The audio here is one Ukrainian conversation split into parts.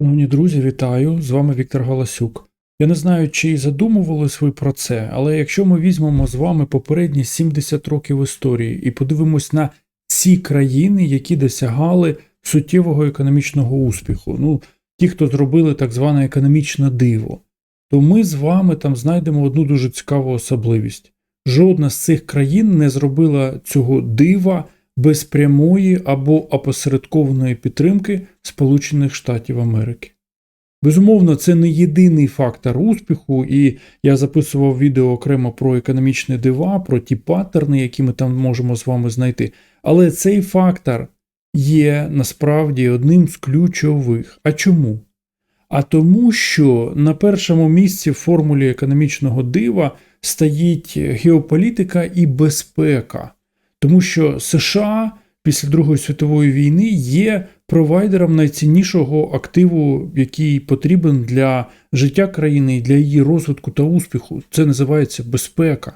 Шановні друзі, вітаю! З вами Віктор Галасюк. Я не знаю, чи задумувались ви про це, але якщо ми візьмемо з вами попередні 70 років історії і подивимось на ці країни, які досягали суттєвого економічного успіху, ну ті, хто зробили так зване економічне диво, то ми з вами там знайдемо одну дуже цікаву особливість. Жодна з цих країн не зробила цього дива без прямої або опосередкованої підтримки Сполучених Штатів Америки. Безумовно, це не єдиний фактор успіху, і я записував відео окремо про економічні дива, про ті паттерни, які ми там можемо з вами знайти. Але цей фактор є насправді одним з ключових. А чому? А тому, що на першому місці в формулі економічного дива стоїть геополітика і безпека. Тому що США після Другої світової війни є провайдером найціннішого активу, який потрібен для життя країни і для її розвитку та успіху. Це називається безпека.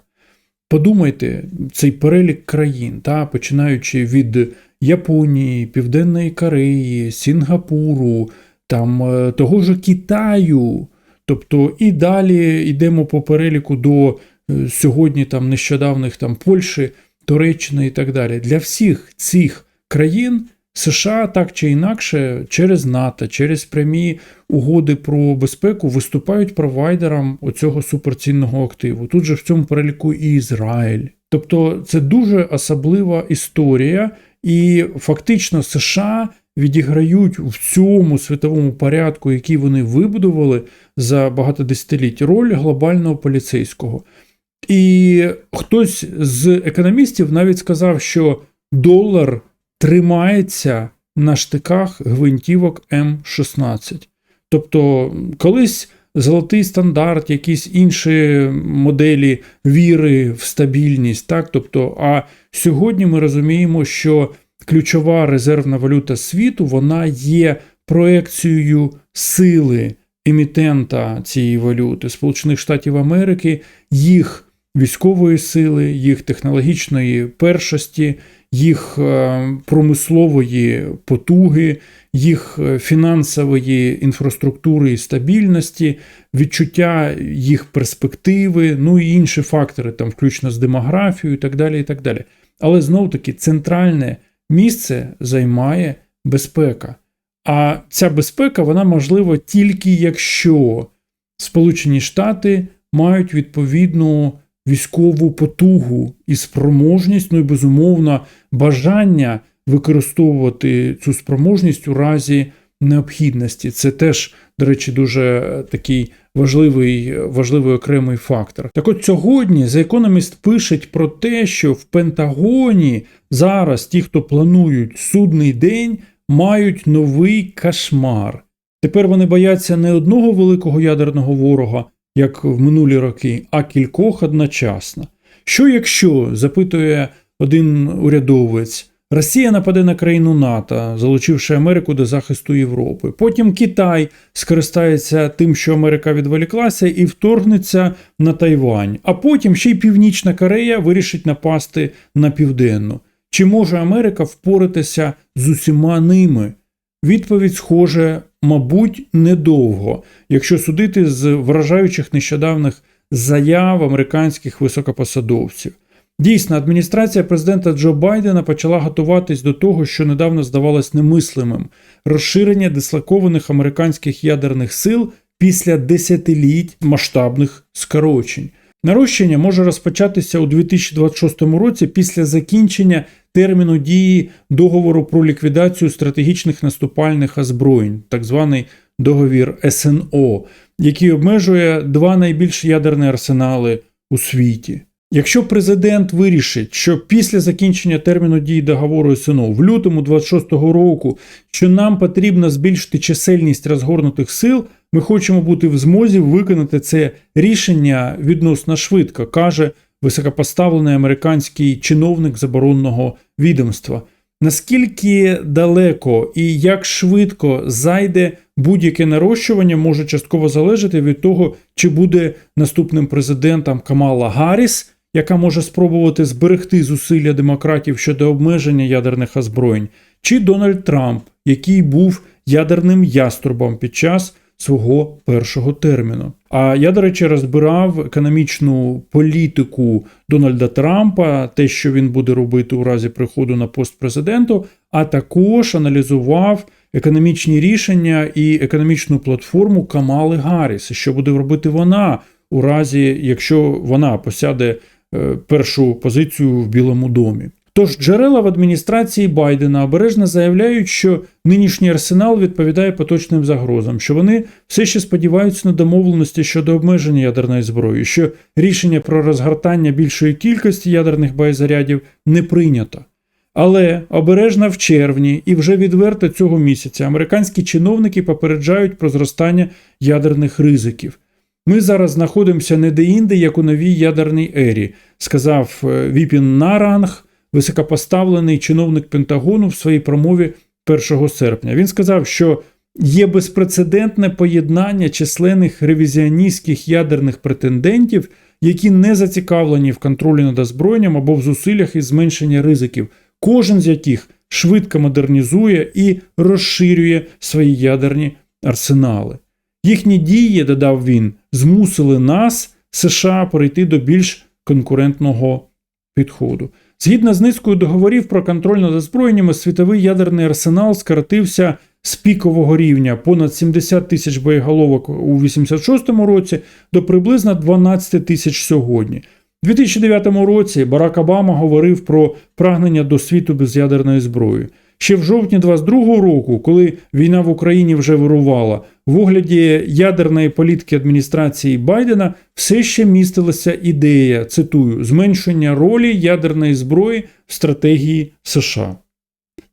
Подумайте, цей перелік країн, та, починаючи від Японії, Південної Кореї, Сінгапуру, там, е, того ж Китаю. Тобто і далі йдемо по переліку до е, сьогодні там нещодавних там Польщі, Туреччини і так далі. Для всіх цих країн США так чи інакше через НАТО, через прямі угоди про безпеку виступають провайдером оцього суперцінного активу. Тут же в цьому переліку і Ізраїль. Тобто це дуже особлива історія, і фактично США відіграють в цьому світовому порядку, який вони вибудували за багато десятиліть, роль глобального поліцейського. І хтось з економістів навіть сказав, що долар тримається на штиках гвинтівок М16. Тобто, колись золотий стандарт, якісь інші моделі віри в стабільність, так? Тобто, а сьогодні ми розуміємо, що ключова резервна валюта світу вона є проекцією сили емітента цієї валюти Сполучених Штатів Америки, їх військової сили, їх технологічної першості, їх е, промислової потуги, їх е, фінансової інфраструктури і стабільності, відчуття їх перспективи, ну і інші фактори, там, включно з демографією і так далі. і так далі. Але знов таки центральне місце займає безпека. А ця безпека вона можлива тільки якщо Сполучені Штати мають відповідну військову потугу і спроможність, ну і безумовно, бажання використовувати цю спроможність у разі необхідності. Це теж, до речі, дуже такий важливий важливий окремий фактор. Так от сьогодні The Economist пише про те, що в Пентагоні зараз ті, хто планують судний день, мають новий кошмар. Тепер вони бояться не одного великого ядерного ворога, як в минулі роки, а кількох одночасно. Що якщо, запитує один урядовець, Росія нападе на країну НАТО, залучивши Америку до захисту Європи. Потім Китай скористається тим, що Америка відволіклася, і вторгнеться на Тайвань. А потім ще й Північна Корея вирішить напасти на південну. Чи може Америка впоратися з усіма ними? Відповідь схоже, мабуть, недовго, якщо судити з вражаючих нещодавних заяв американських високопосадовців. Дійсно, адміністрація президента Джо Байдена почала готуватись до того, що недавно здавалось немислимим розширення дислокованих американських ядерних сил після десятиліть масштабних скорочень. Нарощення може розпочатися у 2026 році після закінчення терміну дії договору про ліквідацію стратегічних наступальних озброєнь, так званий договір СНО, який обмежує два найбільш ядерні арсенали у світі. Якщо президент вирішить, що після закінчення терміну дії договору СНО в лютому 26-го року, що нам потрібно збільшити чисельність розгорнутих сил, ми хочемо бути в змозі виконати це рішення відносно швидко, каже високопоставлений американський чиновник заборонного відомства. Наскільки далеко і як швидко зайде будь-яке нарощування, може частково залежати від того, чи буде наступним президентом Камала Гарріс, яка може спробувати зберегти зусилля демократів щодо обмеження ядерних озброєнь, чи Дональд Трамп, який був ядерним яструбом під час свого першого терміну. А я, до речі, розбирав економічну політику Дональда Трампа, те, що він буде робити у разі приходу на пост президенту, а також аналізував економічні рішення і економічну платформу Камали Гарріс, що буде робити вона у разі, якщо вона посяде першу позицію в Білому домі. Тож джерела в адміністрації Байдена обережно заявляють, що нинішній арсенал відповідає поточним загрозам, що вони все ще сподіваються на домовленості щодо обмеження ядерної зброї, що рішення про розгортання більшої кількості ядерних боєзарядів не прийнято. Але обережно в червні і вже відверто цього місяця американські чиновники попереджають про зростання ядерних ризиків. Ми зараз знаходимося не де-інде, як у новій ядерній ері, сказав е, Віпін Наранг, високопоставлений чиновник Пентагону в своїй промові 1 серпня. Він сказав, що є безпрецедентне поєднання численних ревізіоністських ядерних претендентів, які не зацікавлені в контролі над озброєнням або в зусиллях із зменшення ризиків, кожен з яких швидко модернізує і розширює свої ядерні арсенали. Їхні дії, додав він, змусили нас, США, перейти до більш конкурентного підходу. Згідно з низкою договорів про контроль над озброєннями, світовий ядерний арсенал скоротився з пікового рівня понад 70 тисяч боєголовок у 86-му році до приблизно 12 тисяч сьогодні. У 2009 році Барак Обама говорив про прагнення до світу без ядерної зброї. Ще в жовтні 22-го року, коли війна в Україні вже вирувала, в огляді ядерної політики адміністрації Байдена все ще містилася ідея, цитую, зменшення ролі ядерної зброї в стратегії США.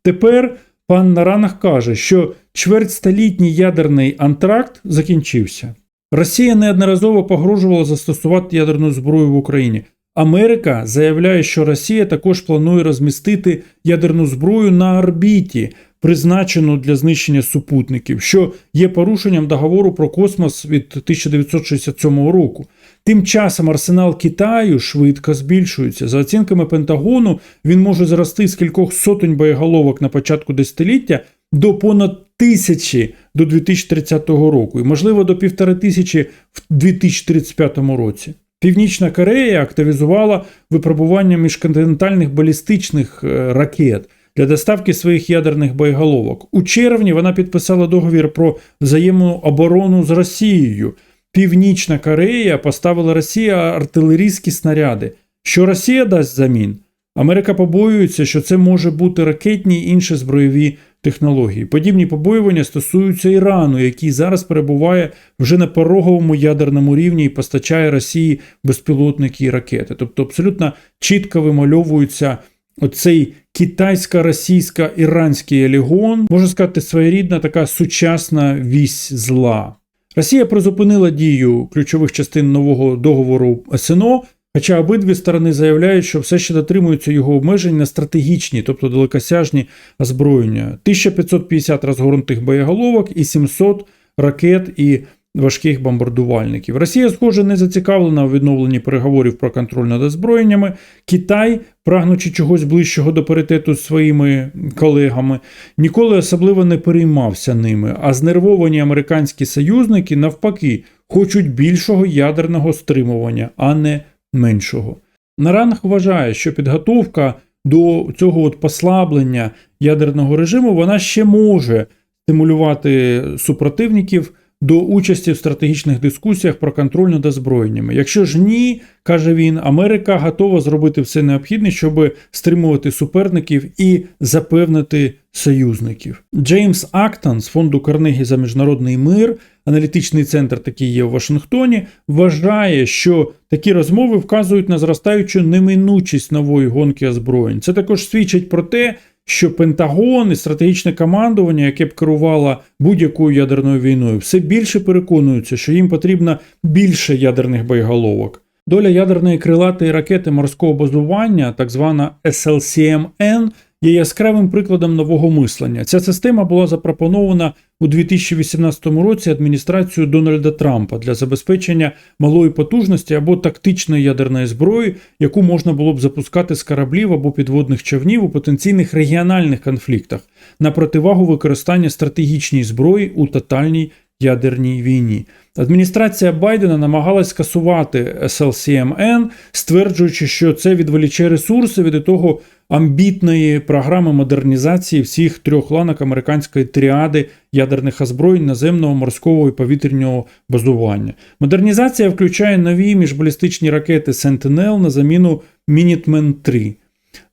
Тепер пан Наранах каже, що чвертьстолітній ядерний антракт закінчився. Росія неодноразово погрожувала застосувати ядерну зброю в Україні. Америка заявляє, що Росія також планує розмістити ядерну зброю на орбіті, призначену для знищення супутників, що є порушенням договору про космос від 1967 року. Тим часом арсенал Китаю швидко збільшується. За оцінками Пентагону, він може зрости з кількох сотень боєголовок на початку десятиліття до понад тисячі до 2030 року, і можливо до півтори тисячі в 2035 році. Північна Корея активізувала випробування міжконтинентальних балістичних е, ракет для доставки своїх ядерних боєголовок. У червні вона підписала договір про взаємну оборону з Росією. Північна Корея поставила Росії артилерійські снаряди. Що Росія дасть замін? Америка побоюється, що це може бути ракетні і інші збройові технології. Подібні побоювання стосуються Ірану, який зараз перебуває вже на пороговому ядерному рівні і постачає Росії безпілотники і ракети. Тобто абсолютно чітко вимальовується оцей китайсько-російсько-іранський елігон, можна сказати, своєрідна така сучасна вісь зла. Росія призупинила дію ключових частин нового договору СНО. Хоча обидві сторони заявляють, що все ще дотримуються його обмежень на стратегічні, тобто далекосяжні озброєння. 1550 розгорнутих боєголовок і 700 ракет і важких бомбардувальників. Росія, схоже, не зацікавлена у відновленні переговорів про контроль над озброєннями. Китай, прагнучи чогось ближчого до паритету з своїми колегами, ніколи особливо не переймався ними. А знервовані американські союзники навпаки хочуть більшого ядерного стримування, а не меншого. Наранг вважає, що підготовка до цього от послаблення ядерного режиму вона ще може стимулювати супротивників до участі в стратегічних дискусіях про контроль над озброєннями. Якщо ж ні, каже він, Америка готова зробити все необхідне, щоб стримувати суперників і запевнити союзників. Джеймс Актон з фонду Карнегі за міжнародний мир, аналітичний центр, такий є в Вашингтоні, вважає, що такі розмови вказують на зростаючу неминучість нової гонки озброєнь. Це також свідчить про те, що Пентагон і стратегічне командування, яке б керувало будь-якою ядерною війною, все більше переконуються, що їм потрібно більше ядерних боєголовок. Доля ядерної крилатої ракети морського базування, так звана SLCMN, є яскравим прикладом нового мислення. Ця система була запропонована у 2018 році адміністрацією Дональда Трампа для забезпечення малої потужності або тактичної ядерної зброї, яку можна було б запускати з кораблів або підводних човнів у потенційних регіональних конфліктах на противагу використання стратегічної зброї у тотальній ядерній війні. Адміністрація Байдена намагалась скасувати SLCMN, стверджуючи, що це відволіче ресурси від того амбітної програми модернізації всіх трьох ланок американської тріади ядерних озброєнь наземного, морського і повітряного базування. Модернізація включає нові міжбалістичні ракети Sentinel на заміну Minuteman 3.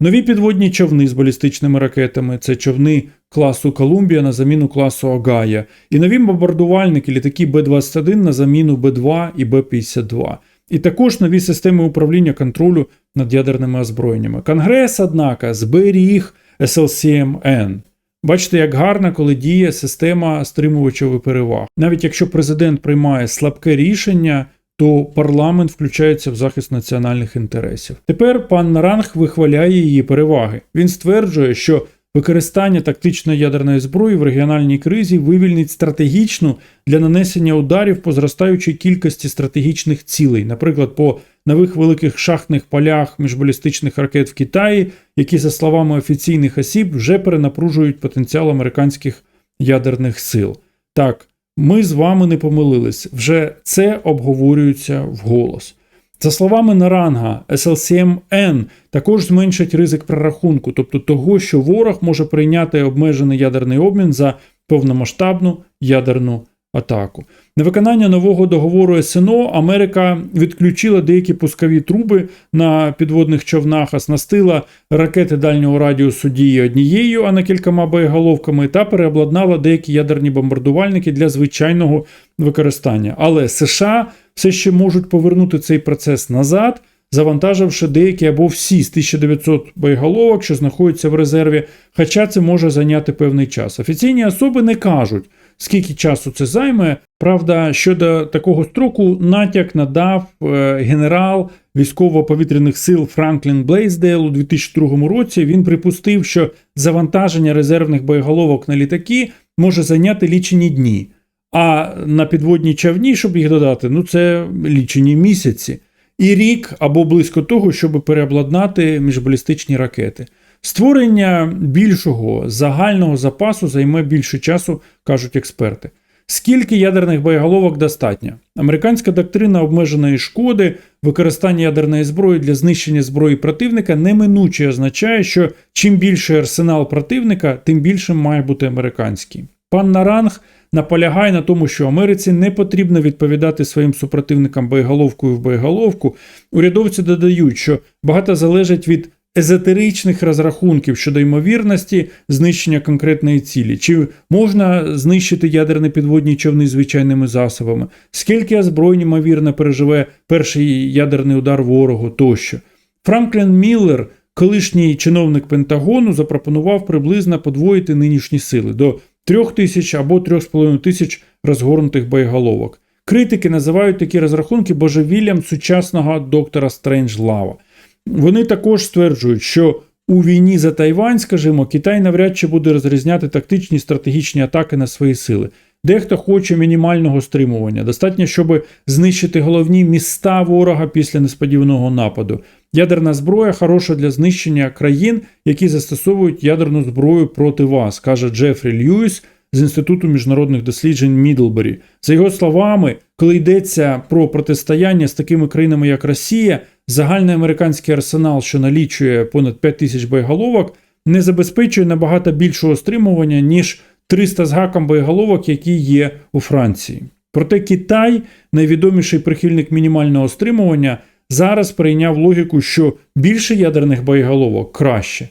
Нові підводні човни з балістичними ракетами це човни класу Колумбія на заміну класу Огая, і нові бомбардувальники літаки Б-21 на заміну Б-2 і Б-52. І також нові системи управління контролю над ядерними озброєннями. Конгрес, однако, зберіг SLCMN. Бачите, як гарно, коли діє система стримувачів переваг. Навіть якщо президент приймає слабке рішення, то парламент включається в захист національних інтересів. Тепер пан Наранг вихваляє її переваги. Він стверджує, що використання тактичної ядерної зброї в регіональній кризі вивільнить стратегічну для нанесення ударів по зростаючій кількості стратегічних цілей, наприклад, по нових великих шахтних полях міжбалістичних ракет в Китаї, які, за словами офіційних осіб, вже перенапружують потенціал американських ядерних сил. Так, ми з вами не помилились, вже це обговорюється вголос. За словами Наранга, SLCMN також зменшить ризик прорахунку, тобто того, що ворог може прийняти обмежений ядерний обмін за повномасштабну ядерну атаку. На виконання нового договору СНО Америка відключила деякі пускові труби на підводних човнах, оснастила ракети дальнього радіусу дії однією, а не кількома боєголовками, та переобладнала деякі ядерні бомбардувальники для звичайного використання. Але США все ще можуть повернути цей процес назад. Завантаживши деякі або всі з 1900 боєголовок, що знаходяться в резерві, хоча це може зайняти певний час. Офіційні особи не кажуть, скільки часу це займе. Правда, щодо такого строку натяк надав е, генерал військово-повітряних сил Франклін Блейсдейл у 2002 році. Він припустив, що завантаження резервних боєголовок на літаки може зайняти лічені дні. А на підводній човні, щоб їх додати, ну це лічені місяці. І рік або близько того, щоб переобладнати міжбалістичні ракети. Створення більшого загального запасу займе більше часу, кажуть експерти. Скільки ядерних боєголовок достатньо? Американська доктрина обмеженої шкоди, використання ядерної зброї для знищення зброї противника неминуче означає, що чим більший арсенал противника, тим більшим має бути американський. Пан Наранг наполягає на тому, що Америці не потрібно відповідати своїм супротивникам боєголовкою в боєголовку. Урядовці додають, що багато залежить від езотеричних розрахунків щодо ймовірності знищення конкретної цілі, чи можна знищити ядерні підводні човни звичайними засобами, скільки озброєнь, ймовірно, переживе перший ядерний удар ворогу тощо. Франклін Міллер, колишній чиновник Пентагону, запропонував приблизно подвоїти нинішні сили до 3 тисяч або 3,5 тисяч розгорнутих боєголовок. Критики називають такі розрахунки божевіллям сучасного доктора Стренджлава. Вони також стверджують, що у війні за Тайвань, скажімо, Китай навряд чи буде розрізняти тактичні стратегічні атаки на свої сили. Дехто хоче мінімального стримування. Достатньо, щоб знищити головні міста ворога після несподіваного нападу. Ядерна зброя хороша для знищення країн, які застосовують ядерну зброю проти вас, каже Джефрі Льюіс з Інституту міжнародних досліджень Мідлбері. За його словами, коли йдеться про протистояння з такими країнами, як Росія, загальний американський арсенал, що налічує понад 5 тисяч боєголовок, не забезпечує набагато більшого стримування, ніж 300 з гаком боєголовок, які є у Франції. Проте Китай, найвідоміший прихильник мінімального стримування, зараз прийняв логіку, що більше ядерних боєголовок краще.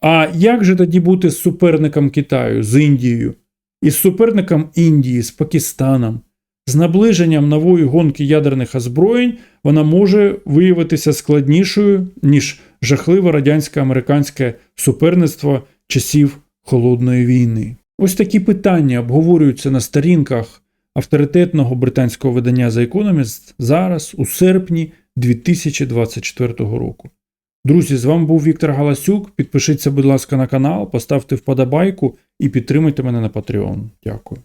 А як же тоді бути з суперником Китаю, з Індією, і з суперником Індії, з Пакистаном? З наближенням нової гонки ядерних озброєнь вона може виявитися складнішою, ніж жахливе радянсько-американське суперництво часів Холодної війни. Ось такі питання обговорюються на сторінках авторитетного британського видання The Economist зараз, у серпні 2024 року. Друзі, з вами був Віктор Галасюк. Підпишіться, будь ласка, на канал, поставте вподобайку і підтримайте мене на Patreon. Дякую.